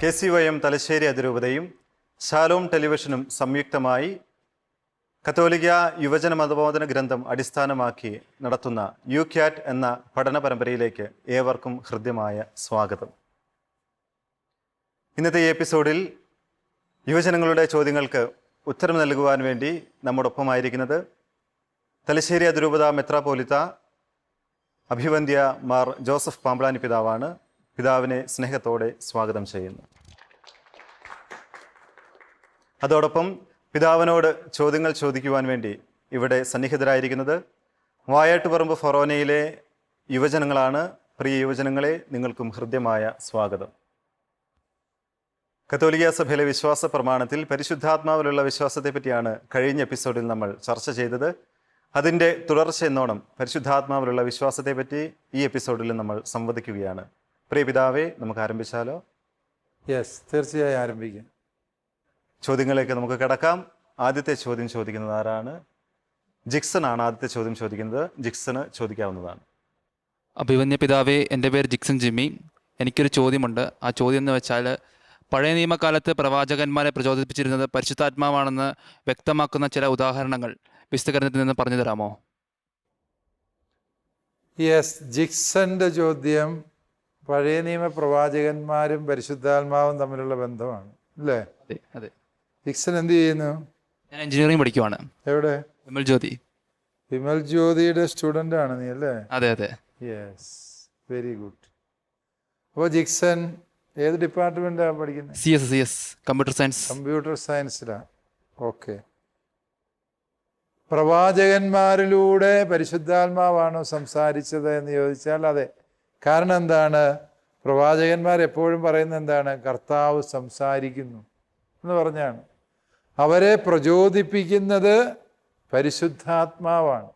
K C Y M Thalassery അതിരൂപതയും Shalom ടെലിവിഷനും സംയുക്തമായി കത്തോലിക്ക യുവജന മതബോധന ഗ്രന്ഥം അടിസ്ഥാനമാക്കി നടത്തുന്ന യു ക്യാറ്റ് എന്ന പഠന പരമ്പരയിലേക്ക് ഏവർക്കും ഹൃദ്യമായ സ്വാഗതം. ഇന്നത്തെ എപ്പിസോഡിൽ യുവജനങ്ങളുടെ ചോദ്യങ്ങൾക്ക് ഉത്തരം നൽകുവാൻ വേണ്ടി നമ്മോടൊപ്പമായിരിക്കുന്നത് തലശ്ശേരി അതിരൂപത മെത്രാപോലിത്ത അഭിവന്ധ്യ മാർ ജോസഫ് പാമ്പളാനി പിതാവാണ് പിതാവിനെ സ്നേഹത്തോടെ സ്വാഗതം ചെയ്യുന്നു. അതോടൊപ്പം പിതാവിനോട് ചോദ്യങ്ങൾ ചോദിക്കുവാൻ വേണ്ടി ഇവിടെ സന്നിഹിതരായിരിക്കുന്നത് വായാട്ടുപറമ്പ് ഫൊറോനയിലെ യുവജനങ്ങളാണ്. പ്രിയ യുവജനങ്ങളെ നിങ്ങൾക്കും ഹൃദ്യമായ സ്വാഗതം. കത്തോലിക്ക സഭയിലെ വിശ്വാസ പ്രമാണത്തിൽ പരിശുദ്ധാത്മാവിലുള്ള വിശ്വാസത്തെ പറ്റിയാണ് കഴിഞ്ഞ എപ്പിസോഡിൽ നമ്മൾ ചർച്ച ചെയ്തത്. അതിന്റെ തുടർച്ച എന്നോണം പരിശുദ്ധാത്മാവിലുള്ള വിശ്വാസത്തെ പറ്റി ഈ എപ്പിസോഡിൽ നമ്മൾ സംവദിക്കുകയാണ്. പ്രിയ പിതാവേ നമുക്ക് ആരംഭിച്ചാലോ? യെസ് തീർച്ചയായും ആരംഭിക്കാം. ചോദ്യങ്ങളിലേക്ക് നമുക്ക് കിടക്കാം. ആദ്യത്തെ ചോദ്യം ചോദിക്കുന്നത് ആരാണ്? ജിക്സൺ ആണ് ആദ്യത്തെ ചോദ്യം ചോദിക്കുന്നത്. ജിക്സണ് ചോദിക്കാവുന്നതാണ്. അഭിവന്യ പിതാവേ എന്റെ പേര് ജിക്സൺ ജിമ്മി. എനിക്കൊരു ചോദ്യമുണ്ട്. ആ ചോദ്യം എന്ന് വെച്ചാൽ പഴയ നിയമകാലത്ത് പ്രവാചകന്മാരെ പ്രചോദിപ്പിച്ചിരുന്നത് പരിശുദ്ധാത്മാവാണെന്ന് വ്യക്തമാക്കുന്ന ചില ഉദാഹരണങ്ങൾ വിശദീകരണത്തിൽ നിന്ന് പറഞ്ഞു തരാമോ? യെസ് ജിക്സന്റെ ചോദ്യം പഴയ നിയമ പ്രവാചകന്മാരും പരിശുദ്ധാത്മാവും തമ്മിലുള്ള ബന്ധമാണ് അല്ലേ? അതെ ജിക്സൺ എന്ത് ചെയ്യുന്നു? ഞാൻ എഞ്ചിനീയറിംഗ് പഠിക്കുവാണ്. എവിടെ? വിമൽ ജ്യോതി. വിമൽ ജ്യോതിയുടെ സ്റ്റുഡന്റ് ആണ് നീ അല്ലേ? അതെ അതെ. യെസ് വെരി ഗുഡ് അപ്പോൾ ജിക്സൺ ഏത് ഡിപ്പാർട്ട്മെന്റാണ് പഠിക്കുന്നത്? C S C S computer science computer സയൻസിലാണ് okay പ്രവാചകന്മാരിലൂടെ പരിശുദ്ധാത്മാവാണോ സംസാരിച്ചത് എന്ന് ചോദിച്ചാൽ അതെ. കാരണം എന്താണ്? പ്രവാചകന്മാർ എപ്പോഴും പറയുന്നത് എന്താണ്? കർത്താവ് സംസാരിക്കുന്നു എന്ന് പറഞ്ഞാണ്. അവരെ പ്രചോദിപ്പിക്കുന്നത് പരിശുദ്ധാത്മാവാണ്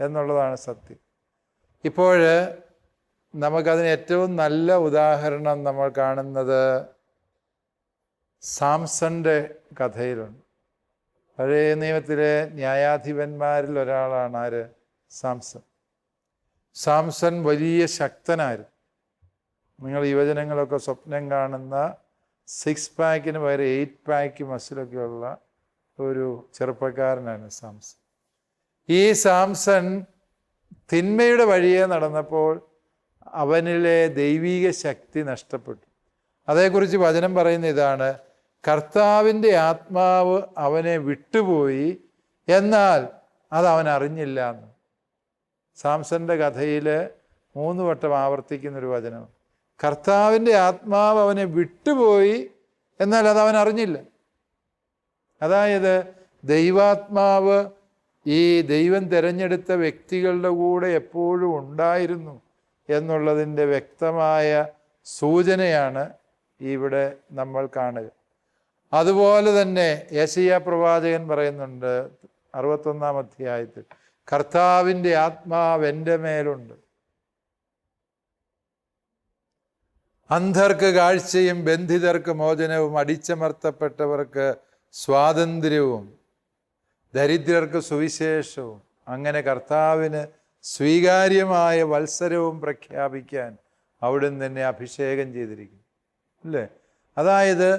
എന്നുള്ളതാണ് സത്യം. ഇപ്പോൾ നമുക്കതിന് ഏറ്റവും നല്ല ഉദാഹരണം നമ്മൾ കാണുന്നത് സാംസന്റെ കഥയിലുണ്ട്. പഴയ നിയമത്തിലെ ന്യായാധിപന്മാരിൽ ഒരാളാണ് ആര്? സാംസൺ. സാംസൺ വലിയ ശക്തനായിരുന്നു. നിങ്ങൾ യുവജനങ്ങളൊക്കെ സ്വപ്നം കാണുന്ന സിക്സ് പാക്കിന് പകരം എയ്റ്റ് പാക്ക് മസിലൊക്കെയുള്ള ഒരു ചെറുപ്പക്കാരനാണ് സാംസൺ. ഈ സാംസൺ തിന്മയുടെ വഴിയെ നടന്നപ്പോൾ അവനിലെ ദൈവീക ശക്തി നഷ്ടപ്പെട്ടു. അതേക്കുറിച്ച് വചനം പറയുന്ന ഇതാണ് കർത്താവിന്റെ ആത്മാവ് അവനെ വിട്ടുപോയി എന്നാൽ അത് അവൻ അറിഞ്ഞില്ല എന്ന്. സാംസന്റെ കഥയിൽ മൂന്ന് വട്ടം ആവർത്തിക്കുന്ന ഒരു വചനം. കർത്താവിന്റെ ആത്മാവ് അവനെ വിട്ടുപോയി എന്നാൽ അത് അവൻ അറിഞ്ഞില്ല. അതായത് ദൈവാത്മാവ് ഈ ദൈവം തിരഞ്ഞെടുത്ത വ്യക്തികളുടെ കൂടെ എപ്പോഴും ഉണ്ടായിരുന്നു എന്നുള്ളതിന്റെ വ്യക്തമായ സൂചനയാണ് ഇവിടെ നമ്മൾ കാണുക. അതുപോലെ തന്നെ യേശയ്യ പ്രവാചകൻ പറയുന്നുണ്ട് അറുപത്തൊന്നാം അധ്യായത്തിൽ കർത്താവിന്റെ ആത്മാവ് എന്റെ മേലുണ്ട്. അന്ധർക്ക് കാഴ്ചയും ബന്ധിതർക്ക് മോചനവും അടിച്ചമർത്തപ്പെട്ടവർക്ക് സ്വാതന്ത്ര്യവും ദരിദ്രർക്ക് സുവിശേഷവും അങ്ങനെ കർത്താവിന് സ്വീകാര്യമായ വത്സരവും പ്രഖ്യാപിക്കാൻ അവിടുന്ന് തന്നെ അഭിഷേകം ചെയ്തിരിക്കും അല്ലേ? അതായത്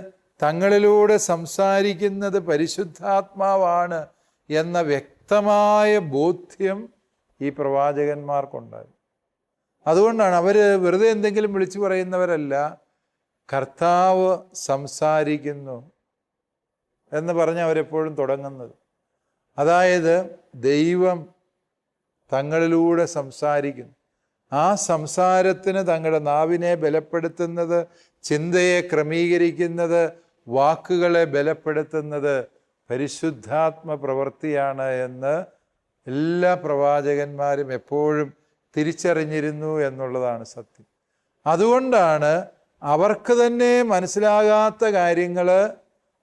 തങ്ങളിലൂടെ സംസാരിക്കുന്നത് പരിശുദ്ധാത്മാവാണ് എന്ന വ്യക്തമായ ബോധ്യം ഈ പ്രവാചകന്മാർക്കുണ്ടായി. അതുകൊണ്ടാണ് അവർ വെറുതെ എന്തെങ്കിലും വിളിച്ചു പറയുന്നവരല്ല കർത്താവ് സംസാരിക്കുന്നു എന്ന് പറഞ്ഞ് അവരെപ്പോഴും തുടങ്ങുന്നത്. അതായത് ദൈവം തങ്ങളിലൂടെ സംസാരിക്കുന്നു. ആ സംസാരത്തിന് തങ്ങളുടെ നാവിനെ ബലപ്പെടുത്തുന്നത് ചിന്തയെ ക്രമീകരിക്കുന്നത് വാക്കുകളെ ബലപ്പെടുത്തുന്നത് പരിശുദ്ധാത്മ പ്രവൃത്തിയാണ് എന്ന് എല്ലാ പ്രവാചകന്മാരും എപ്പോഴും തിരിച്ചറിഞ്ഞിരുന്നു എന്നുള്ളതാണ് സത്യം. അതുകൊണ്ടാണ് അവർക്ക് തന്നെ മനസ്സിലാകാത്ത കാര്യങ്ങൾ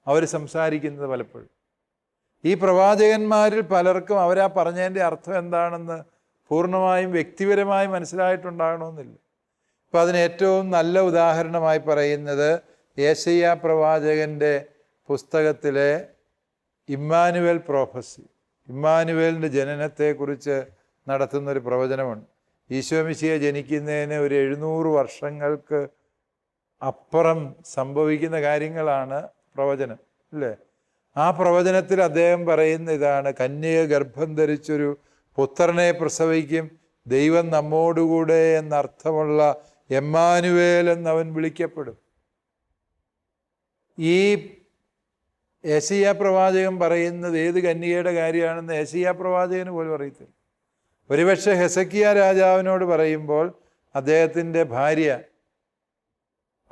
അവർ സംസാരിക്കുന്നത് പലപ്പോഴും. ഈ പ്രവാചകന്മാരിൽ പലർക്കും അവരാ പറഞ്ഞതിന്റെ അർത്ഥം എന്താണെന്ന് പൂർണമായും വ്യക്തിപരമായി മനസ്സിലായിട്ടുണ്ടാകണമെന്നില്ല. ഇപ്പം അതിന് ഏറ്റവും നല്ല ഉദാഹരണമായി പറയുന്നത് ഏശയ്യ പ്രവാചകന്റെ പുസ്തകത്തിലെ ഇമ്മാനുവൽ പ്രോഫസി ഇമ്മാനുവേലിന്റെ ജനനത്തെക്കുറിച്ച് നടത്തുന്നൊരു പ്രവചനമുണ്ട്. ഈശോമിശിയെ ജനിക്കുന്നതിന് ഒരു എഴുന്നൂറ് വർഷങ്ങൾക്ക് അപ്പുറം സംഭവിക്കുന്ന കാര്യങ്ങളാണ് പ്രവചനം അല്ലേ? ആ പ്രവചനത്തിൽ അദ്ദേഹം പറയുന്ന ഇതാണ് കന്യക ഗർഭം ധരിച്ചൊരു പുത്രനെ പ്രസവിക്കും ദൈവം നമ്മോടുകൂടെ എന്നർത്ഥമുള്ള എമ്മാനുവേൽ എന്നവൻ വിളിക്കപ്പെടും. ഈ ഏസിയ പ്രവാചകൻ പറയുന്നത് ഏത് കന്യകയുടെ കാര്യമാണെന്ന് ഏസിയ പ്രവാചകന് പോലും അറിയത്തില്ല. ഒരുപക്ഷെ ഹെസക്കിയ രാജാവിനോട് പറയുമ്പോൾ അദ്ദേഹത്തിന്റെ ഭാര്യ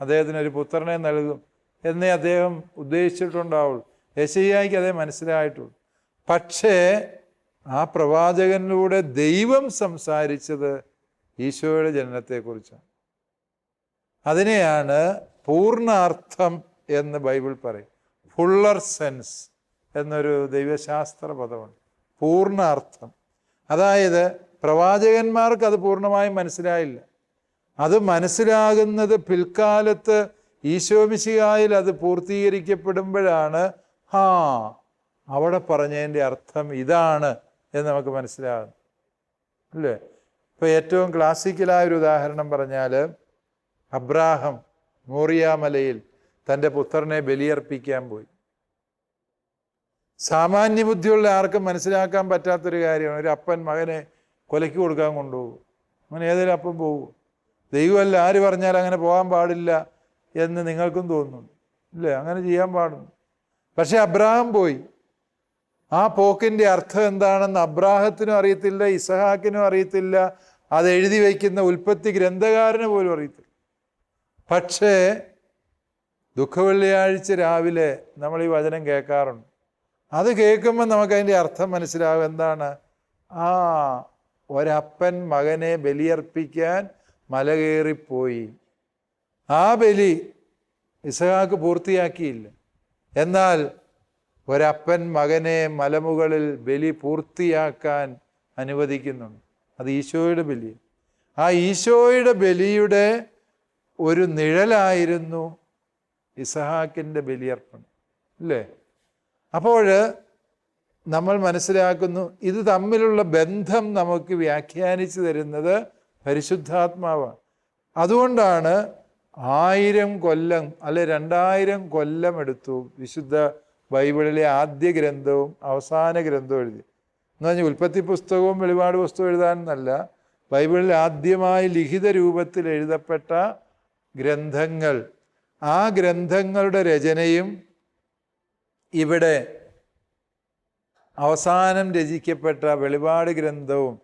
അദ്ദേഹത്തിനൊരു പുത്രനെ നൽകും എന്നേ അദ്ദേഹം ഉദ്ദേശിച്ചിട്ടുണ്ടാവുള്ളൂ. യശയ്യായിക്ക് അതേ മനസ്സിലായിട്ടുള്ളൂ. പക്ഷേ ആ പ്രവാചകനിലൂടെ ദൈവം സംസാരിച്ചത് ഈശോയുടെ ജനനത്തെക്കുറിച്ചാണ്. അതിനെയാണ് പൂർണാർത്ഥം എന്ന് ബൈബിൾ പറയും ഫുള്ളർ സെൻസ് എന്നൊരു ദൈവശാസ്ത്ര പദമുണ്ട് പൂർണാർത്ഥം അതായത് പ്രവാചകന്മാർക്ക് അത് പൂർണമായും മനസ്സിലായില്ല. അത് മനസ്സിലാകുന്നത് പിൽക്കാലത്ത് ഈശോമിശികായിൽ അത് പൂർത്തീകരിക്കപ്പെടുമ്പോഴാണ് ഹാ അവിടെ പറഞ്ഞതിന്റെ അർത്ഥം ഇതാണ് എന്ന് നമുക്ക് മനസ്സിലാകുന്നു അല്ലേ? ഇപ്പോൾ ഏറ്റവും ക്ലാസിക്കലായ ഒരു ഉദാഹരണം പറഞ്ഞാൽ അബ്രാഹം മോറിയാമലയിൽ തന്റെ പുത്രനെ ബലിയർപ്പിക്കാൻ പോയി. സാമാന്യ ബുദ്ധിയുള്ള ആർക്കും മനസ്സിലാക്കാൻ പറ്റാത്തൊരു കാര്യമാണ്. ഒരു അപ്പൻ മകനെ കൊലയ്ക്ക് കൊടുക്കാൻ കൊണ്ടുപോകും. അങ്ങനെ ഏതെങ്കിലും അപ്പം പോകും? ദൈവമല്ല ആര് പറഞ്ഞാൽ അങ്ങനെ പോകാൻ പാടില്ല എന്ന് നിങ്ങൾക്കും തോന്നുന്നു. ഇല്ലേ? അങ്ങനെ ചെയ്യാൻ പാടുന്നു. പക്ഷെ അബ്രാഹം പോയി. ആ പോക്കിന്റെ അർത്ഥം എന്താണെന്ന് അബ്രാഹത്തിനും അറിയത്തില്ല ഇസഹാക്കിനും അറിയത്തില്ല. അത് എഴുതി വയ്ക്കുന്ന ഉൽപ്പത്തി ഗ്രന്ഥകാരന് പോലും അറിയത്തില്ല. പക്ഷേ ദുഃഖവെള്ളിയാഴ്ച രാവിലെ നമ്മൾ ഈ വചനം കേൾക്കാറുണ്ട്. അത് കേൾക്കുമ്പോൾ നമുക്കതിന്റെ അർത്ഥം മനസ്സിലാവും എന്താണ്? ആ ഒരപ്പൻ മകനെ ബലിയർപ്പിക്കാൻ മല കയറിപ്പോയി. ആ ബലി ഇസഹാക്ക് പൂർത്തിയാക്കിയില്ല. എന്നാൽ ഒരപ്പൻ മകനെ മലമുകളിൽ ബലി പൂർത്തിയാക്കാൻ അനുവദിക്കുന്നുണ്ട്. അത് ഈശോയുടെ ബലി. ആ ഈശോയുടെ ബലിയുടെ ഒരു നിഴലായിരുന്നു ഇസഹാക്കിന്റെ ബലിയർപ്പണം അല്ലേ അപ്പോൾ നമ്മൾ മനസ്സിലാക്കുന്നു ഇത് തമ്മിലുള്ള ബന്ധം നമുക്ക് വ്യാഖ്യാനിച്ചു തരുന്നത് പരിശുദ്ധാത്മാവാണ്. അതുകൊണ്ടാണ് ആയിരം കൊല്ലം അല്ലെ രണ്ടായിരം കൊല്ലം എടുത്തു വിശുദ്ധ ബൈബിളിലെ ആദ്യ ഗ്രന്ഥവും അവസാന ഗ്രന്ഥവും എഴുതി. എന്ന് പറഞ്ഞാൽ ഉൽപ്പത്തി പുസ്തകവും വെളിപാട് പുസ്തകവും എഴുതാനെന്നല്ല ബൈബിളിൽ ആദ്യമായി ലിഖിത രൂപത്തിൽ എഴുതപ്പെട്ട ഗ്രന്ഥങ്ങൾ ആ ഗ്രന്ഥങ്ങളുടെ രചനയും ഇവിടെ അവസാനം രചിക്കപ്പെട്ട വെളിപാട് ഗ്രന്ഥവും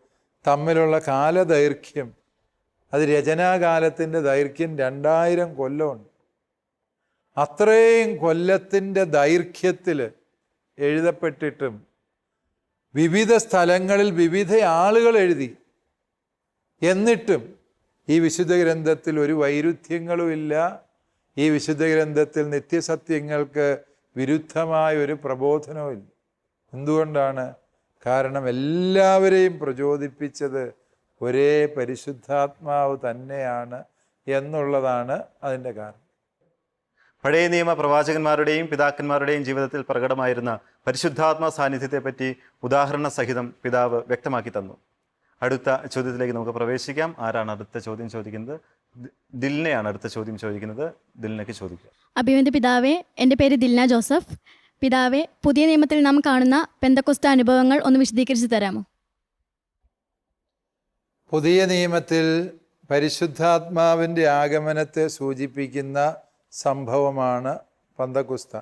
തമ്മിലുള്ള കാലദൈർഘ്യം അത് രചനാകാലത്തിന്റെ ദൈർഘ്യം രണ്ടായിരം കൊല്ലമുണ്ട്. അത്രയും കൊല്ലത്തിന്റെ ദൈർഘ്യത്തിൽ എഴുതപ്പെട്ടിട്ടും വിവിധ സ്ഥലങ്ങളിൽ വിവിധ ആളുകൾ എഴുതി. എന്നിട്ടും ഈ വിശുദ്ധ ഗ്രന്ഥത്തിൽ ഒരു വൈരുദ്ധ്യങ്ങളുമില്ല ഈ വിശുദ്ധ ഗ്രന്ഥത്തിൽ നിത്യസത്യങ്ങൾക്ക് വിരുദ്ധമായ ഒരു പ്രബോധനവും എന്തുകൊണ്ടാണ്? കാരണം എല്ലാവരെയും പ്രചോദിപ്പിച്ചത് ഒരേ പരിശുദ്ധാത്മാവ് തന്നെയാണ് എന്നുള്ളതാണ് അതിന്റെ കാരണം. പഴയ നിയമ പ്രവാചകന്മാരുടെയും പിതാക്കന്മാരുടെയും ജീവിതത്തിൽ പ്രകടമായിരുന്ന പരിശുദ്ധാത്മ സാന്നിധ്യത്തെപ്പറ്റി ഉദാഹരണ സഹിതം പിതാവ് വ്യക്തമാക്കി തന്നു. അടുത്ത ചോദ്യത്തിലേക്ക് നമുക്ക് പ്രവേശിക്കാം. ആരാണ് അടുത്ത ചോദ്യം ചോദിക്കുന്നത്? ദിൽനയാണ് അടുത്ത ചോദ്യം ചോദിക്കുന്നത്. ദിൽനയ്ക്ക് ചോദിക്കുക അഭിവന്ദ പിതാവേ എന്റെ പേര് ദിൽന ജോസഫ്. പിതാവേ പുതിയ നിയമത്തിൽ നാം കാണുന്ന പെന്തക്കൊസ്ത അനുഭവങ്ങൾ ഒന്ന് വിശദീകരിച്ച് തരാമോ? പുതിയ നിയമത്തിൽ പരിശുദ്ധാത്മാവിന്റെ ആഗമനത്തെ സൂചിപ്പിക്കുന്ന സംഭവമാണ് പന്തക്കുസ്ത.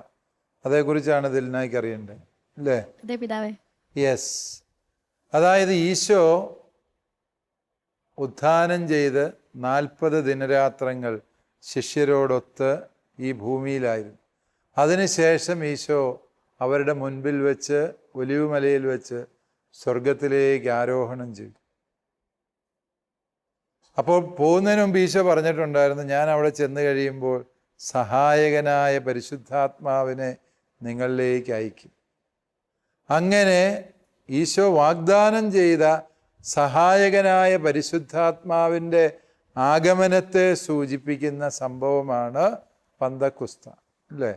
അതേക്കുറിച്ചാണ് ദിൽനായ്ക്ക് അറിയേണ്ടത്. അല്ലേ? അതെ പിതാവേ. യെസ് അതായത് ഈശോ ഉത്ഥാനം ചെയ്ത് നാൽപ്പത് ദിനരാത്രങ്ങൾ ശിഷ്യരോടൊത്ത് ഈ ഭൂമിയിലായിരുന്നു. അതിനുശേഷം ഈശോ അവരുടെ മുൻപിൽ വെച്ച് ഒലിവുമലയിൽ വെച്ച് സ്വർഗത്തിലേക്ക് ആരോഹണം ചെയ്തു. അപ്പോൾ പോകുന്നതിന് മുമ്പ് ഈശോ പറഞ്ഞിട്ടുണ്ടായിരുന്നു ഞാൻ അവിടെ ചെന്ന് കഴിയുമ്പോൾ സഹായകനായ പരിശുദ്ധാത്മാവിനെ നിങ്ങളിലേക്ക് അയക്കും അങ്ങനെ ഈശോ വാഗ്ദാനം ചെയ്ത സഹായകനായ പരിശുദ്ധാത്മാവിന്റെ ആഗമനത്തെ സൂചിപ്പിക്കുന്ന സംഭവമാണ് പന്തക്കുസ്ത അല്ലേ?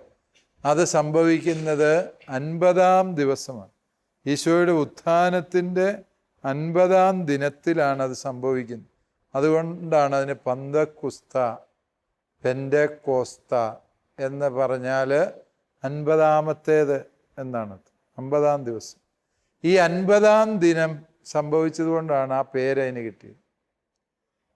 അത് സംഭവിക്കുന്നത് അൻപതാം ദിവസമാണ്. ഈശോയുടെ ഉത്ഥാനത്തിന്റെ അൻപതാം ദിനത്തിലാണ് അത് സംഭവിക്കുന്നത്. അതുകൊണ്ടാണ് അതിന് പന്തക്കുസ്ത പെന്റെ കോസ്ത എന്ന് പറഞ്ഞാൽ അൻപതാമത്തേത് എന്നാണ്. അമ്പതാം ദിവസം. ഈ അൻപതാം ദിനം സംഭവിച്ചതുകൊണ്ടാണ് ആ പേര് അതിന് കിട്ടിയത്.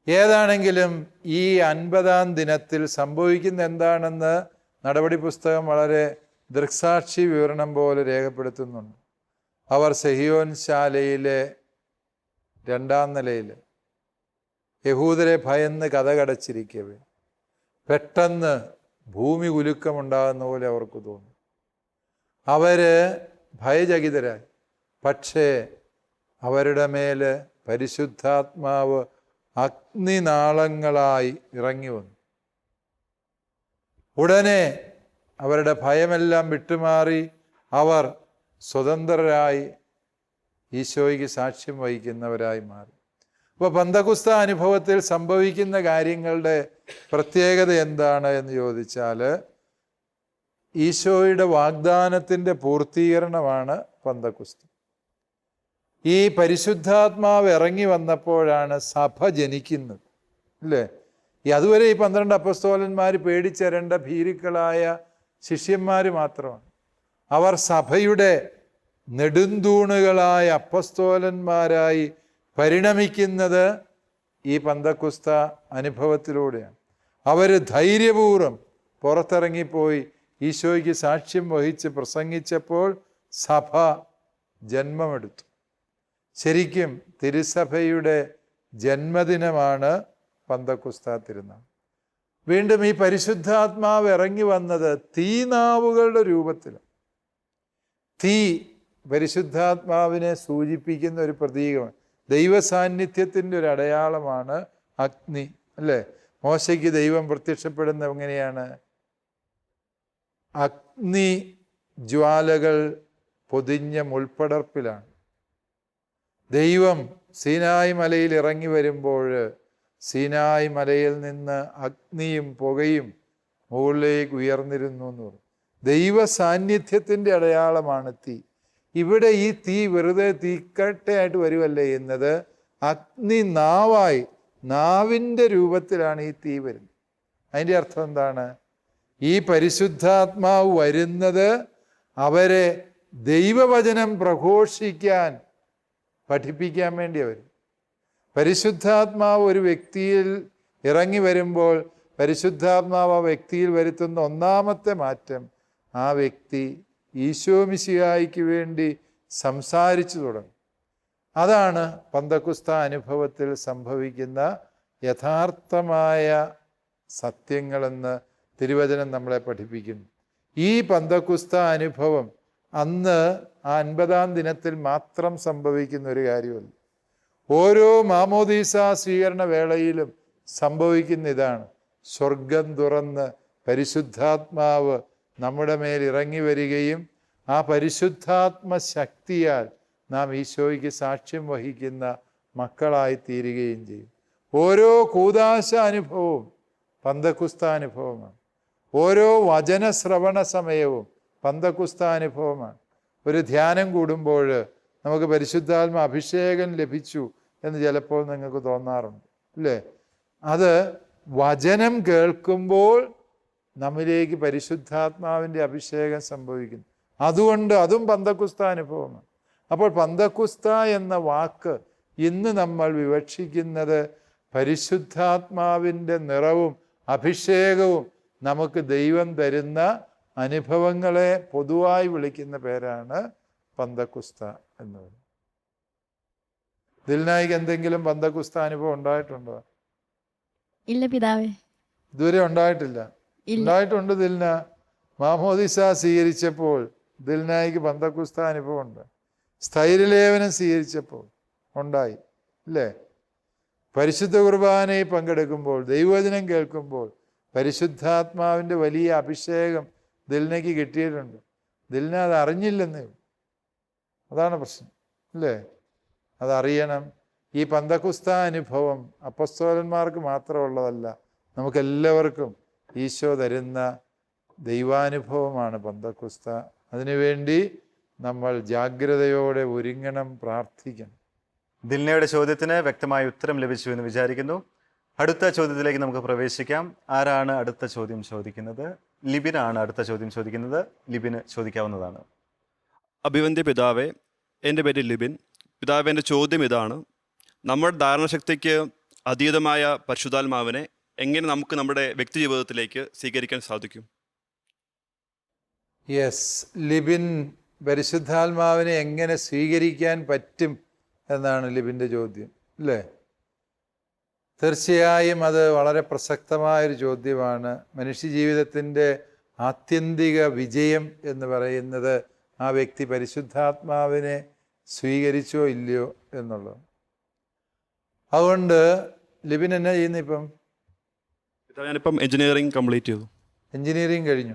ഏതാണെങ്കിലും ഈ അൻപതാം ദിനത്തിൽ സംഭവിക്കുന്ന എന്താണെന്ന് നടപടി പുസ്തകം വളരെ ദൃക്സാക്ഷി വിവരണം പോലെ രേഖപ്പെടുത്തുന്നുണ്ട്. അവർ സെഹിയോൻ ശാലയിലെ രണ്ടാം നിലയിൽ യഹൂദരെ ഭയന്ന് കഥകടച്ചിരിക്കവേ. പെട്ടെന്ന് ഭൂമി കുലുക്കമുണ്ടാകുന്ന പോലെ അവർക്ക് തോന്നി. അവർ ഭയചകിതരായി. പക്ഷേ അവരുടെ മേൽ പരിശുദ്ധാത്മാവ് അഗ്നിനാളങ്ങളായി ഇറങ്ങി വന്നു. ഉടനെ അവരുടെ ഭയമെല്ലാം വിട്ടുമാറി അവർ സ്വതന്ത്രരായി ഈശോയ്ക്ക് സാക്ഷ്യം വഹിക്കുന്നവരായി മാറി. അപ്പോൾ പന്തകുസ്ത അനുഭവത്തിൽ സംഭവിക്കുന്ന കാര്യങ്ങളുടെ പ്രത്യേകത എന്താണ് എന്ന് ചോദിച്ചാൽ ഈശോയുടെ വാഗ്ദാനത്തിന്റെ പൂർത്തീകരണമാണ് പന്തകുസ്ത. ഈ പരിശുദ്ധാത്മാവ് ഇറങ്ങി വന്നപ്പോഴാണ് സഭ ജനിക്കുന്നത്. അല്ലേ ഈ അതുവരെ ഈ പന്ത്രണ്ട് അപ്പസ്തോലന്മാർ പേടിച്ചരണ്ട ഭീരുക്കളായ ശിഷ്യന്മാർ മാത്രമാണ്. അവർ സഭയുടെ നെടുന്തൂണുകളായ അപ്പസ്തോലന്മാരായി പരിണമിക്കുന്നത് ഈ പന്തക്കുസ്ത അനുഭവത്തിലൂടെയാണ്. അവർ ധൈര്യപൂർവം പുറത്തിറങ്ങിപ്പോയി ഈശോയ്ക്ക് സാക്ഷ്യം വഹിച്ച് പ്രസംഗിച്ചപ്പോൾ സഭ ജന്മമെടുത്തു. ശരിക്കും തിരുസഭയുടെ ജന്മദിനമാണ് പന്തക്കുസ്ത തിരുനാൾ. വീണ്ടും ഈ പരിശുദ്ധാത്മാവ് ഇറങ്ങി വന്നത് തീനാവുകളുടെ രൂപത്തിൽ. തീ പരിശുദ്ധാത്മാവിനെ സൂചിപ്പിക്കുന്ന ഒരു പ്രതീകമാണ്. ദൈവസാന്നിധ്യത്തിന്റെ ഒരു അടയാളമാണ് അഗ്നി അല്ലേ? മോശയ്ക്ക് ദൈവം പ്രത്യക്ഷപ്പെടുന്ന എങ്ങനെയാണ്? അഗ്നി ജ്വാലകൾ പൊതിഞ്ഞ മുൾപ്പടർപ്പിലാണ്. ദൈവം സീനായ് മലയിൽ ഇറങ്ങി വരുമ്പോൾ സീനായ് മലയിൽ നിന്ന് അഗ്നിയും പുകയും മുകളിലേക്ക് ഉയർന്നിരുന്നു എന്ന് പറഞ്ഞു. ദൈവ സാന്നിധ്യത്തിന്റെ അടയാളമാണ് തീ. ഇവിടെ ഈ തീ വെറുതെ തീക്കട്ടയായിട്ട് വരുമല്ല എന്നത് അഗ്നി നാവായി നാവിന്റെ രൂപത്തിലാണ് ഈ തീ വരുന്നത്. അതിന്റെ അർത്ഥം എന്താണ്? ഈ പരിശുദ്ധാത്മാവ് വരുന്നത് അവരെ ദൈവവചനം പ്രഘോഷിക്കാൻ പഠിപ്പിക്കാൻ വേണ്ടി അവർ പരിശുദ്ധാത്മാവ് ഒരു വ്യക്തിയിൽ ഇറങ്ങി വരുമ്പോൾ പരിശുദ്ധാത്മാവ് ആ വ്യക്തിയിൽ വരുത്തുന്ന ഒന്നാമത്തെ മാറ്റം ആ വ്യക്തി ഈശോമിശിയായിക്ക് വേണ്ടി സംസാരിച്ചു തുടങ്ങും. അതാണ് പന്തക്കുസ്ത അനുഭവത്തിൽ സംഭവിക്കുന്ന യഥാർത്ഥമായ സത്യങ്ങളെന്ന് തിരുവചനം നമ്മളെ പഠിപ്പിക്കുന്നു. ഈ പന്തക്കുസ്ത അനുഭവം അന്ന് ആ അൻപതാം ദിനത്തിൽ മാത്രം സംഭവിക്കുന്ന ഒരു കാര്യമല്ല. ഓരോ മാമോദീസ സ്വീകരണ വേളയിലും സംഭവിക്കുന്ന ഇതാണ്. സ്വർഗം തുറന്ന് പരിശുദ്ധാത്മാവ് നമ്മുടെ മേൽ ഇറങ്ങി വരികയും ആ പരിശുദ്ധാത്മ ശക്തിയാൽ നാം ഈശോയ്ക്ക് സാക്ഷ്യം വഹിക്കുന്ന മക്കളായി തീരുകയും ചെയ്യും. ഓരോ കൂതാശ അനുഭവവും പന്തക്കുസ്താനുഭവമാണ് ഓരോ വചനശ്രവണ സമയവും പന്തക്കുസ്ത അനുഭവമാണ്. ഒരു ധ്യാനം കൂടുമ്പോൾ നമുക്ക് പരിശുദ്ധാത്മ അഭിഷേകം ലഭിച്ചു എന്ന് ചിലപ്പോൾ നിങ്ങൾക്ക് തോന്നാറുണ്ട് അല്ലേ? അത് വചനം കേൾക്കുമ്പോൾ നമ്മിലേക്ക് പരിശുദ്ധാത്മാവിന്റെ അഭിഷേകം സംഭവിക്കുന്നു. അതുകൊണ്ട് അതും പന്തക്കുസ്ത അനുഭവമാണ്. അപ്പോൾ പന്തക്കുസ്ത എന്ന വാക്ക് ഇന്ന് നമ്മൾ വിവക്ഷിക്കുന്നത് പരിശുദ്ധാത്മാവിന്റെ നിറവും അഭിഷേകവും നമുക്ക് ദൈവം തരുന്ന അനുഭവങ്ങളെ പൊതുവായി വിളിക്കുന്ന പേരാണ് പന്തക്കുസ്ത എന്ന് പറയുന്നത്. ദിൽനായിക്ക് എന്തെങ്കിലും പന്തക്കുസ്ത അനുഭവം ഉണ്ടായിട്ടുണ്ടോ? ഇല്ല പിതാവേ. ഇതുവരെ ഉണ്ടായിട്ടില്ല. ഉണ്ടായിട്ടുണ്ട് ദിൽന. മാമോദിസ സ്വീകരിച്ചപ്പോൾ ദിൽനായിക്ക് പന്തക്കുസ്ത അനുഭവമുണ്ട്. സ്ഥൈര്യലേവനം സ്വീകരിച്ചപ്പോൾ ഉണ്ടായി അല്ലേ പരിശുദ്ധ കുർബാനയിൽ പങ്കെടുക്കുമ്പോൾ ദൈവവചനം കേൾക്കുമ്പോൾ പരിശുദ്ധാത്മാവിന്റെ വലിയ അഭിഷേകം ദിൽനയ്ക്ക് കിട്ടിയിട്ടുണ്ട്. ദിൽന അത് അറിഞ്ഞില്ലെന്നേ അതാണ് പ്രശ്നം അല്ലേ? അതറിയണം. ഈ പന്തക്കുസ്ത അനുഭവം അപ്പസ്തോലന്മാർക്ക് മാത്രമുള്ളതല്ല നമുക്കെല്ലാവർക്കും ഈശോ തരുന്ന ദൈവാനുഭവമാണ് പന്തക്കുസ്ത. അതിനുവേണ്ടി നമ്മൾ ജാഗ്രതയോടെ ഒരുങ്ങണം പ്രാർത്ഥിക്കണം. ദിൽനയുടെ ചോദ്യത്തിന് വ്യക്തമായ ഉത്തരം ലഭിച്ചു എന്ന് വിചാരിക്കുന്നു. അടുത്ത ചോദ്യത്തിലേക്ക് നമുക്ക് പ്രവേശിക്കാം. ആരാണ് അടുത്ത ചോദ്യം ചോദിക്കുന്നത്? ലിബിനാണ് അടുത്ത ചോദ്യം ചോദിക്കുന്നത്. ലിബിന് ചോദിക്കാവുന്നതാണ്. അഭിവന്ദ്യ പിതാവേ എന്റെ പേര് ലിബിൻ. പിതാവ് എന്റെ ചോദ്യം ഇതാണ്. നമ്മുടെ ധാരണശക്തിക്ക് അതീതമായ പരിശുദ്ധാത്മാവിനെ എങ്ങനെ നമുക്ക് നമ്മുടെ വ്യക്തി ജീവിതത്തിലേക്ക് സ്വീകരിക്കാൻ സാധിക്കും? യെസ് ലിബിൻ പരിശുദ്ധാത്മാവിനെ എങ്ങനെ സ്വീകരിക്കാൻ പറ്റും എന്നാണ് ലിബിന്റെ ചോദ്യം അല്ലേ? തീർച്ചയായും അത് വളരെ പ്രസക്തമായൊരു ചോദ്യമാണ്. മനുഷ്യ ജീവിതത്തിന്റെ ആത്യന്തിക വിജയം എന്ന് പറയുന്നത് ആ വ്യക്തി പരിശുദ്ധാത്മാവിനെ സ്വീകരിച്ചോ ഇല്ലയോ എന്നുള്ളത് അതുകൊണ്ട് ലിബിൻ എന്നാ ചെയ്യുന്ന ഇപ്പം? ഞാനിപ്പം എഞ്ചിനീയറിംഗ് കംപ്ലീറ്റ് ചെയ്തു. എഞ്ചിനീയറിംഗ് കഴിഞ്ഞു.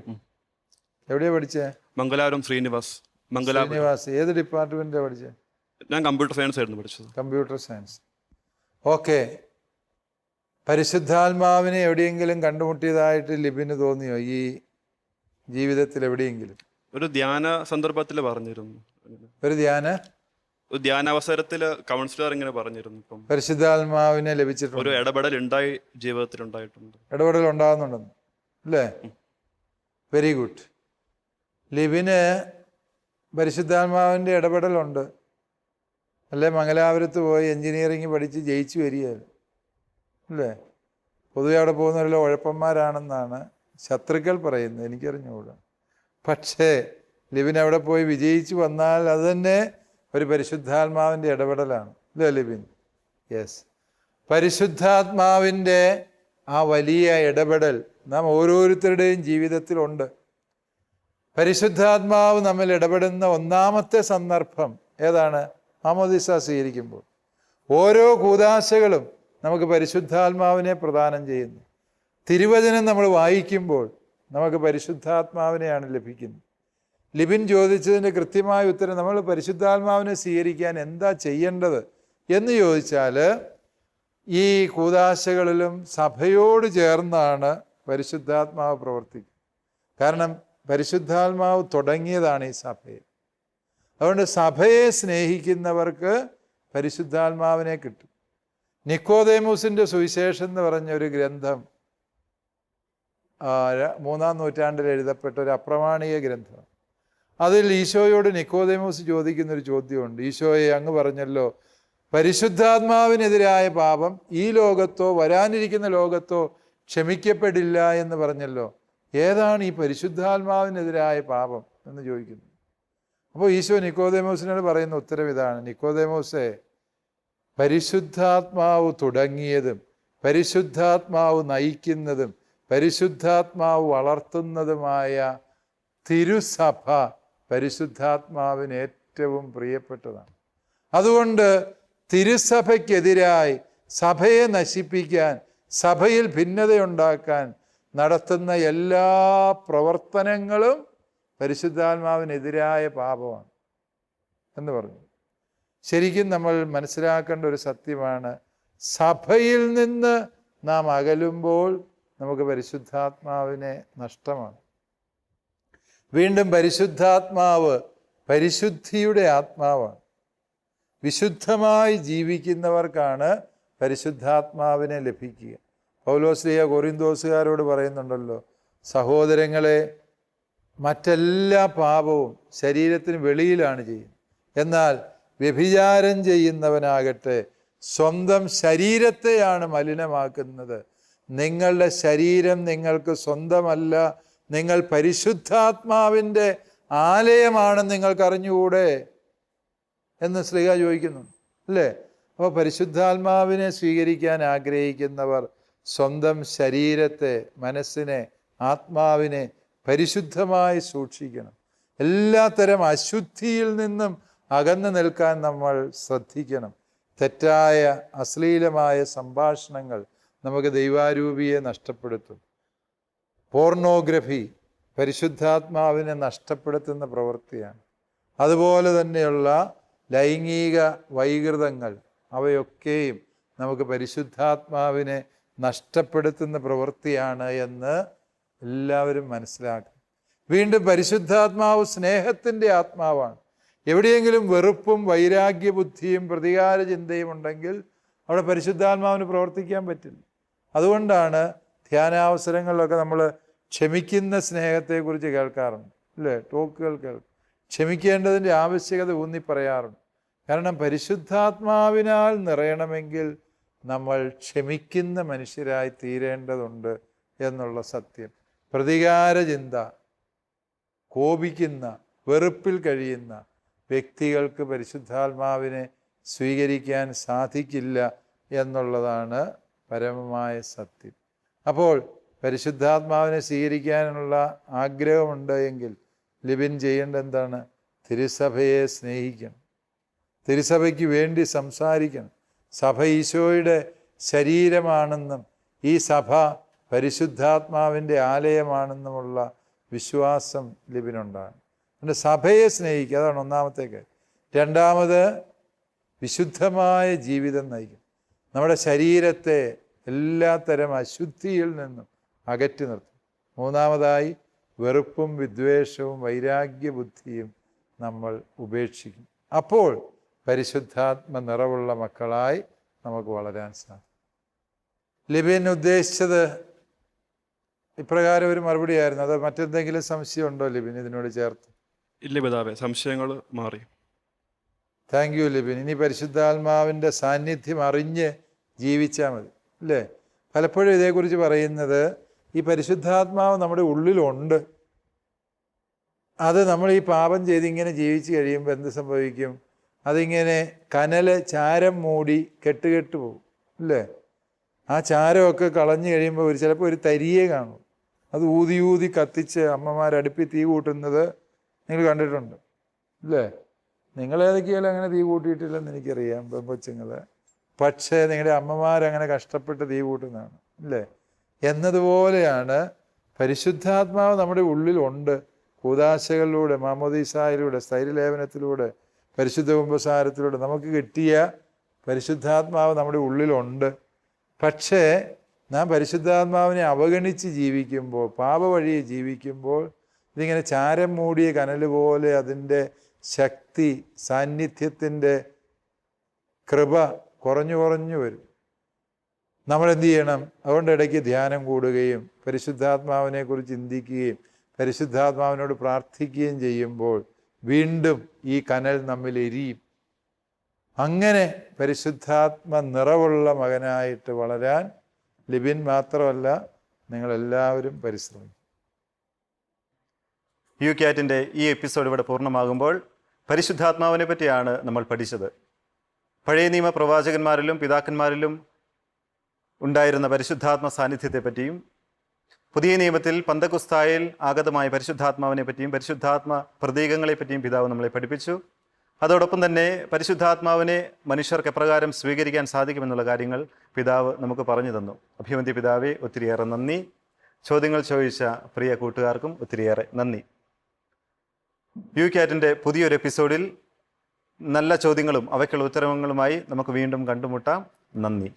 എവിടെയാ പഠിച്ചേ? മംഗലാപുരം ശ്രീനിവാസ് മംഗലാപുരം. ശ്രീനിവാസ്. ഏത് ഡിപ്പാർട്ട്മെന്റാണ് പഠിച്ചത് ഞാൻ കമ്പ്യൂട്ടർ സയൻസ് ആയിരുന്നു പഠിച്ചത്. Computer science. ഓക്കെ. പരിശുദ്ധാത്മാവിനെ എവിടെയെങ്കിലും കണ്ടുമുട്ടിയതായിട്ട് ലിബിന് തോന്നിയോ? ഈ ജീവിതത്തിൽ എവിടെയെങ്കിലും? ഒരു ധ്യാന സന്ദർഭത്തിൽ പറഞ്ഞിരുന്നു. ഒരു ധ്യാന? ധ്യാനാവസരത്തിൽ കൗൺസിലർ ഇങ്ങനെ പറഞ്ഞിരുന്നു ഇപ്പം. പരിശുദ്ധാത്മാവിനെ ലഭിച്ചിട്ടുണ്ട്. ഒരു ഇടപെടൽ ഉണ്ടായി ജീവിതത്തിൽ ഉണ്ടായിട്ടുണ്ട് ഇടപെടൽ ഉണ്ടാകുന്നുണ്ടെന്ന്. അല്ലേ? വെരി ഗുഡ് ലിബിന് പരിശുദ്ധാത്മാവിന്റെ ഇടപെടലുണ്ട്. അല്ലേ? മംഗലാപുരത്ത് പോയി എൻജിനീയറിങ് പഠിച്ച് ജയിച്ചു വരികയല്ല അല്ലേ? പൊതുവെ അവിടെ പോകുന്നവരെല്ലാം ഉഴപ്പന്മാരാണെന്നാണ് ശത്രുക്കൾ പറയുന്നത്. എനിക്കറിഞ്ഞുകൂടാ. പക്ഷേ ലിബിൻ അവിടെ പോയി വിജയിച്ചു വന്നാൽ അത് തന്നെ ഒരു പരിശുദ്ധാത്മാവിന്റെ ഇടപെടലാണ്. അല്ലേ ലിബിൻ യെസ് പരിശുദ്ധാത്മാവിന്റെ ആ വലിയ ഇടപെടൽ നാം ഓരോരുത്തരുടെയും ജീവിതത്തിലുണ്ട്. പരിശുദ്ധാത്മാവ് നമ്മൾ ഇടപെടുന്ന ഒന്നാമത്തെ സന്ദർഭം ഏതാണ്? മാമോദിസ സ്വീകരിക്കുമ്പോൾ. ഓരോ കൂതാശകളും നമുക്ക് പരിശുദ്ധാത്മാവിനെ പ്രദാനം ചെയ്യുന്നു. തിരുവചനം നമ്മൾ വായിക്കുമ്പോൾ നമുക്ക് പരിശുദ്ധാത്മാവിനെയാണ് ലഭിക്കുന്നത്. ലിബിൻ ചോദിച്ചതിന്റെ കൃത്യമായ ഉത്തരം നമ്മൾ പരിശുദ്ധാത്മാവിനെ സ്വീകരിക്കാൻ എന്താ ചെയ്യേണ്ടത് എന്ന് ചോദിച്ചാൽ ഈ കൂതാശകളിലും സഭയോട് ചേർന്നാണ് പരിശുദ്ധാത്മാവ് പ്രവർത്തിക്കുന്നത്. കാരണം പരിശുദ്ധാത്മാവ് തുടങ്ങിയതാണ് ഈ സഭയെ. അതുകൊണ്ട് സഭയെ സ്നേഹിക്കുന്നവർക്ക് പരിശുദ്ധാത്മാവിനെ കിട്ടും. നിക്കോദേമൂസിന്റെ സുവിശേഷം എന്ന് പറഞ്ഞ ഒരു ഗ്രന്ഥം മൂന്നാം നൂറ്റാണ്ടിൽ എഴുതപ്പെട്ട ഒരു അപ്രമാണീയ ഗ്രന്ഥം. അതിൽ ഈശോയോട് നിക്കോദേമൂസ് ചോദിക്കുന്നൊരു ചോദ്യമുണ്ട്. ഈശോയെ അങ്ങ് പറഞ്ഞല്ലോ പരിശുദ്ധാത്മാവിനെതിരായ പാപം ഈ ലോകത്തോ വരാനിരിക്കുന്ന ലോകത്തോ ക്ഷമിക്കപ്പെടില്ല എന്ന് പറഞ്ഞല്ലോ. ഏതാണ് ഈ പരിശുദ്ധാത്മാവിനെതിരായ പാപം? എന്ന് ചോദിക്കുന്നു. അപ്പോൾ ഈശോ നിക്കോദേമോസിനോട് പറയുന്ന ഉത്തരം ഇതാണ്. നിക്കോദേമോസെ പരിശുദ്ധാത്മാവ് തുടങ്ങിയതും പരിശുദ്ധാത്മാവ് നയിക്കുന്നതും പരിശുദ്ധാത്മാവ് വളർത്തുന്നതുമായ തിരുസഭ പരിശുദ്ധാത്മാവിന് ഏറ്റവും പ്രിയപ്പെട്ടതാണ്. അതുകൊണ്ട് തിരുസഭയ്ക്കെതിരായി സഭയെ നശിപ്പിക്കാൻ സഭയിൽ ഭിന്നതയുണ്ടാക്കാൻ നടത്തുന്ന എല്ലാ പ്രവർത്തനങ്ങളും പരിശുദ്ധാത്മാവിനെതിരായ പാപമാണ് എന്ന് പറഞ്ഞു. ശരിക്കും നമ്മൾ മനസ്സിലാക്കേണ്ട ഒരു സത്യമാണ്. സഭയിൽ നിന്ന് നാം അകലുമ്പോൾ നമുക്ക് പരിശുദ്ധാത്മാവിനെ നഷ്ടമാണ്. വീണ്ടും പരിശുദ്ധാത്മാവ് പരിശുദ്ധിയുടെ ആത്മാവാണ്. വിശുദ്ധമായി ജീവിക്കുന്നവർക്കാണ് പരിശുദ്ധാത്മാവിനെ ലഭിക്കുക. പൗലോസ്ലിയ കൊറിന്തോസുകാരോട് പറയുന്നുണ്ടല്ലോ സഹോദരങ്ങളെ മറ്റെല്ലാ പാപവും ശരീരത്തിന് വെളിയിലാണ് ചെയ്യുന്നത്. എന്നാൽ വ്യഭിചാരം ചെയ്യുന്നവനാകട്ടെ സ്വന്തം ശരീരത്തെയാണ് മലിനമാക്കുന്നത്. നിങ്ങളുടെ ശരീരം നിങ്ങൾക്ക് സ്വന്തമല്ല. നിങ്ങൾ പരിശുദ്ധാത്മാവിന്റെ ആലയമാണെന്ന് നിങ്ങൾക്ക് അറിഞ്ഞുകൂടെ എന്ന് ശ്രീക ചോദിക്കുന്നു. അല്ലേ? അപ്പോൾ പരിശുദ്ധാത്മാവിനെ സ്വീകരിക്കാൻ ആഗ്രഹിക്കുന്നവർ സ്വന്തം ശരീരത്തെ മനസ്സിനെ ആത്മാവിനെ പരിശുദ്ധമായി സൂക്ഷിക്കണം. എല്ലാത്തരം അശുദ്ധിയിൽ നിന്നും അകന്നു നിൽക്കാൻ നമ്മൾ ശ്രദ്ധിക്കണം. തെറ്റായ അശ്ലീലമായ സംഭാഷണങ്ങൾ നമുക്ക് ദൈവാരൂപിയെ നഷ്ടപ്പെടുത്തും. പോർണോഗ്രഫി പരിശുദ്ധാത്മാവിനെ നഷ്ടപ്പെടുത്തുന്ന പ്രവൃത്തിയാണ്. അതുപോലെ തന്നെയുള്ള ലൈംഗിക വൈകൃതങ്ങൾ അവയൊക്കെയും നമുക്ക് പരിശുദ്ധാത്മാവിനെ നഷ്ടപ്പെടുത്തുന്ന പ്രവൃത്തിയാണ് എന്ന് എല്ലാവരും മനസ്സിലാക്കും വീണ്ടും പരിശുദ്ധാത്മാവ് സ്നേഹത്തിന്റെ ആത്മാവാണ്. എവിടെയെങ്കിലും വെറുപ്പും വൈരാഗ്യബുദ്ധിയും പ്രതികാര ചിന്തയും ഉണ്ടെങ്കിൽ അവിടെ പരിശുദ്ധാത്മാവിന് പ്രവർത്തിക്കാൻ പറ്റില്ല. അതുകൊണ്ടാണ് ധ്യാനാവസരങ്ങളിലൊക്കെ നമ്മൾ ക്ഷമിക്കുന്ന സ്നേഹത്തെക്കുറിച്ച് കേൾക്കാറുണ്ട്. അല്ലേ ടോക്കുകൾ കേൾക്കും. ക്ഷമിക്കേണ്ടതിന്റെ ആവശ്യകത ഊന്നി പറയാറുണ്ട്. കാരണം പരിശുദ്ധാത്മാവിനാൽ നിറയണമെങ്കിൽ നമ്മൾ ക്ഷമിക്കുന്ന മനുഷ്യരായി തീരേണ്ടതുണ്ട് എന്നുള്ള സത്യം. പ്രതികാര ചിന്ത കോപിക്കുന്ന വെറുപ്പിൽ കഴിയുന്ന വ്യക്തികൾക്ക് പരിശുദ്ധാത്മാവിനെ സ്വീകരിക്കാൻ സാധിക്കില്ല എന്നുള്ളതാണ് പരമമായ സത്യം. അപ്പോൾ പരിശുദ്ധാത്മാവിനെ സ്വീകരിക്കാനുള്ള ആഗ്രഹമുണ്ട് എങ്കിൽ ലിബിൻ ചെയ്യേണ്ട എന്താണ്? തിരുസഭയെ സ്നേഹിക്കണം. തിരുസഭയ്ക്ക് വേണ്ടി സംസാരിക്കണം. സഭ ഈശോയുടെ ശരീരമാണെന്നും ഈ സഭ പരിശുദ്ധാത്മാവിന്റെ ആലയമാണെന്നുമുള്ള വിശ്വാസം ലിബിനുണ്ടാകും അതുകൊണ്ട് സഭയെ സ്നേഹിക്കുക. അതാണ് ഒന്നാമത്തെ കാര്യം രണ്ടാമത് വിശുദ്ധമായ ജീവിതം നയിക്കും. നമ്മുടെ ശരീരത്തെ എല്ലാത്തരം അശുദ്ധിയിൽ നിന്നും അകറ്റി നിർത്തും. മൂന്നാമതായി വെറുപ്പും വിദ്വേഷവും വൈരാഗ്യ ബുദ്ധിയും നമ്മൾ ഉപേക്ഷിക്കും. അപ്പോൾ പരിശുദ്ധാത്മ നിറവുള്ള മക്കളായി നമുക്ക് വളരാൻ സാധിക്കും. ലിബിൻ ഉദ്ദേശിച്ചത് ഇപ്രകാരം ഒരു മറുപടിയായിരുന്നു. അത് മറ്റെന്തെങ്കിലും സംശയമുണ്ടോ ലിബിൻ ഇതിനോട് ചേർത്ത്? ഇല്ല പിതാവേ സംശയങ്ങൾ മാറി. താങ്ക് യു ലിബിൻ ഇനി പരിശുദ്ധാത്മാവിന്റെ സാന്നിധ്യം അറിഞ്ഞ് ജീവിച്ചാൽ മതി അല്ലേ? പലപ്പോഴും ഇതേക്കുറിച്ച് പറയുന്നത് ഈ പരിശുദ്ധാത്മാവ് നമ്മുടെ ഉള്ളിലുണ്ട്. അത് നമ്മൾ ഈ പാപം ചെയ്ത് ഇങ്ങനെ ജീവിച്ച് കഴിയുമ്പോൾ എന്ത് സംഭവിക്കും? അതിങ്ങനെ കനൽ ചാരം മൂടി കെട്ടുകെട്ട് പോകും അല്ലേ? ആ ചാരമൊക്കെ കളഞ്ഞു കഴിയുമ്പോൾ ഒരു ചിലപ്പോൾ ഒരു തരിയെ കാണും. അത് ഊതി ഊതി കത്തിച്ച് അമ്മമാരടുപ്പി തീ കൂട്ടുന്നത് നിങ്ങൾ കണ്ടിട്ടുണ്ട്. ഇല്ലേ? നിങ്ങൾ ഏതൊക്കെയാലും അങ്ങനെ തീ കൂട്ടിയിട്ടില്ലെന്ന് എനിക്കറിയാം പെമ്പച്ചുങ്ങൾ പക്ഷേ നിങ്ങളുടെ അമ്മമാരങ്ങനെ കഷ്ടപ്പെട്ട് തീ കൂട്ടുന്നതാണ് അല്ലേ എന്നതുപോലെയാണ് പരിശുദ്ധാത്മാവ് നമ്മുടെ ഉള്ളിലുണ്ട്. കൂതാശകളിലൂടെ മാമോദീസായിലൂടെ സ്ഥൈര്യലേപനത്തിലൂടെ പരിശുദ്ധ കുംഭസാരത്തിലൂടെ നമുക്ക് കിട്ടിയ പരിശുദ്ധാത്മാവ് നമ്മുടെ ഉള്ളിലുണ്ട്. പക്ഷേ നാം പരിശുദ്ധാത്മാവിനെ അവഗണിച്ച് ജീവിക്കുമ്പോൾ പാപവഴിയെ ജീവിക്കുമ്പോൾ ഇതിങ്ങനെ ചാരം മൂടിയ കനൽ പോലെ അതിന്റെ ശക്തി സാന്നിധ്യത്തിന്റെ കൃപ കുറഞ്ഞു കുറഞ്ഞു വരും. നമ്മൾ എന്ത് ചെയ്യണം? അതുകൊണ്ട് ഇടയ്ക്ക് ധ്യാനം കൂടുകയും പരിശുദ്ധാത്മാവിനെക്കുറിച്ച് ചിന്തിക്കുകയും പരിശുദ്ധാത്മാവിനോട് പ്രാർത്ഥിക്കുകയും ചെയ്യുമ്പോൾ വീണ്ടും ഈ കനൽ നമ്മിൽ എരിയും. അങ്ങനെ പരിശുദ്ധാത്മ നിറവുള്ള മകനായിട്ട് വളരാൻ ലിബിൻ മാത്രമല്ല നിങ്ങളെല്ലാവരും പരിശ്രമിക്കും. യു ക്യാറ്റിന്റെ ഈ എപ്പിസോഡ് ഇവിടെ പൂർണമാകുമ്പോൾ പരിശുദ്ധാത്മാവിനെ പറ്റിയാണ് നമ്മൾ പഠിച്ചത്. പഴയ നിയമ പ്രവാചകന്മാരിലും പിതാക്കന്മാരിലും ഉണ്ടായിരുന്ന പരിശുദ്ധാത്മ സാന്നിധ്യത്തെ പറ്റിയും പുതിയ നിയമത്തിൽ പന്തകുസ്തായിൽ ആഗതമായ പരിശുദ്ധാത്മാവിനെ പറ്റിയും പരിശുദ്ധാത്മ പ്രതീകങ്ങളെ പറ്റിയും പിതാവ് നമ്മളെ പഠിപ്പിച്ചു. അതോടൊപ്പം തന്നെ പരിശുദ്ധാത്മാവിനെ മനുഷ്യർക്ക് എപ്രകാരം സ്വീകരിക്കാൻ സാധിക്കുമെന്നുള്ള കാര്യങ്ങൾ പിതാവ് നമുക്ക് പറഞ്ഞു തന്നു. അഭിമന്തി പിതാവെ ഒത്തിരിയേറെ നന്ദി. ചോദ്യങ്ങൾ ചോദിച്ച പ്രിയ കൂട്ടുകാർക്കും ഒത്തിരിയേറെ നന്ദി. യു ക്യാറ്റിന്റെ പുതിയൊരു എപ്പിസോഡിൽ നല്ല ചോദ്യങ്ങളും അവയ്ക്കുള്ള ഉത്തരവുകളുമായി നമുക്ക് വീണ്ടും കണ്ടുമുട്ടാം. നന്ദി.